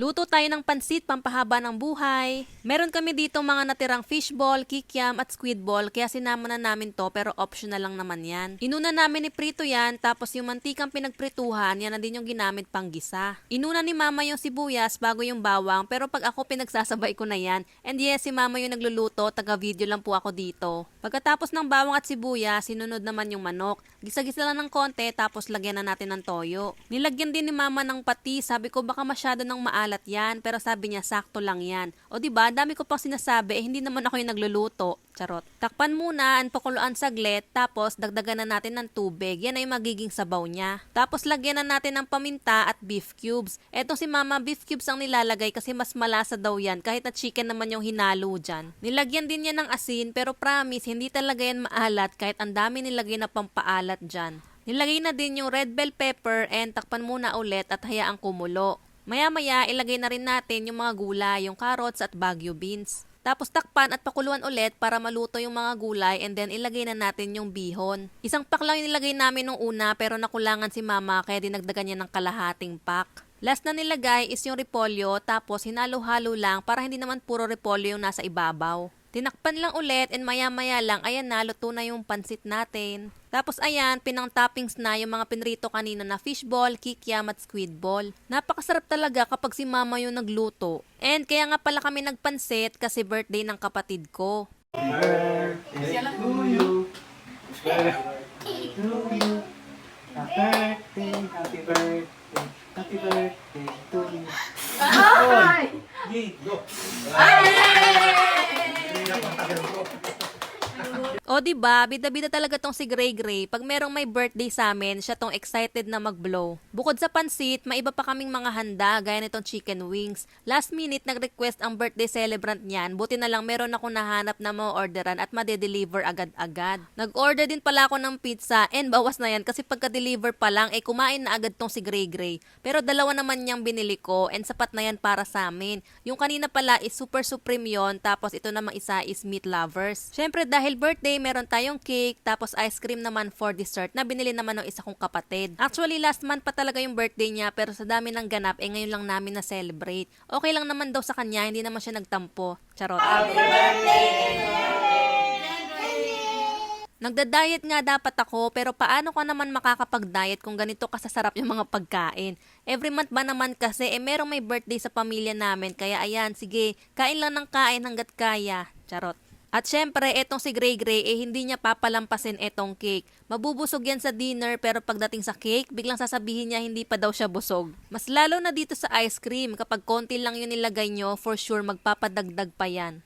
Luto tayo ng pansit pampahaba ng buhay. Meron kami dito mga natirang fishball, kikiam at squid ball kaya sinama na namin to pero optional lang naman yan. Inuna namin ni Prito yan tapos yung mantikang pinagprituhan yan na din yung ginamit pang gisa. Inuna ni mama yung sibuyas bago yung bawang pero pag ako pinagsasabay ko na yan and yes si mama yung nagluluto taga video lang po ako dito. Pagkatapos ng bawang at sibuyas sinunod naman yung manok. Gisa-gisa lang ng konti tapos lagyan na natin ng toyo. Nilagyan din ni mama ng pati sabi ko baka masyado ng maalat yan pero sabi niya sakto lang yan. O ba dami ko pang sinasabi eh hindi naman ako yung nagluluto. Charot. Takpan muna, pakuluan saglit, tapos dagdagan na natin ng tubig. Yan ay magiging sabaw niya. Tapos lagyan na natin ng paminta at beef cubes. Etong si mama, beef cubes ang nilalagay kasi mas malasa daw yan kahit na chicken naman yung hinalo dyan. Nilagyan din niya ng asin pero promise, hindi talaga yan maalat kahit ang dami nilagay na pampaalat dyan. Nilagay na din yung red bell pepper and takpan muna ulit at hayaang kumulo. Maya-maya, ilagay na rin natin yung mga gulay, yung carrots at bagyo beans. Tapos takpan at pakuluan ulit para maluto yung mga gulay and then ilagay na natin yung bihon. Isang pack lang yung nilagay namin nung una pero nakulangan si mama kaya dinagdagan niya ng kalahating pack. Last na nilagay is yung repolyo tapos hinalo-halo lang para hindi naman puro repolyo yung nasa ibabaw. Tinakpan lang ulit and maya-maya lang, ayan na, luto na yung pansit natin. Tapos ayan, pinang toppings na yung mga pinrito kanina na fishball, kikiam at squid ball. Napakasarap talaga kapag si mama yung nagluto. And kaya nga pala kami nagpansit kasi birthday ng kapatid ko. birthday to you. Birthday to you. Happy birthday, happy birthday, happy birthday to you. Ay! Go! Thank you. O di ba, bida-bida talaga tong si Gray Gray. Pag merong may birthday sa amin, siya tong excited na mag-blow. Bukod sa pansit, may iba pa kaming mga handa gaya nitong chicken wings. Last minute nag-request ang birthday celebrant niyan. Buti na lang meron ako nahanap na ma-orderan at made-deliver agad-agad. Nag-order din pala ako ng pizza and bawas na yan kasi pagka-deliver pa lang eh kumain na agad tong si Gray Gray. Pero dalawa naman niyang binili ko and sapat na yan para sa amin. Yung kanina pala is super supreme yon tapos ito namang isa is meat lovers. Syempre dahil birthday, meron tayong cake, tapos ice cream naman for dessert na binili naman ng isa kong kapatid. Actually, last month pa talaga yung birthday niya pero sa dami ng ganap, eh ngayon lang namin na celebrate. Okay lang naman daw sa kanya, hindi naman siya nagtampo. Charot. Nagda-diet nga dapat ako, pero paano ko naman makakapag-diet kung ganito kasasarap yung mga pagkain? Every month ba naman kasi, eh merong may birthday sa pamilya namin, kaya ayan, sige, kain lang ng kain hanggat kaya. Charot. At syempre, etong si Gray Gray, eh hindi niya papalampasin etong cake. Mabubusog yan sa dinner, pero pagdating sa cake, biglang sasabihin niya hindi pa daw siya busog. Mas lalo na dito sa ice cream, kapag konti lang yun nilagay nyo, for sure magpapadagdag pa yan.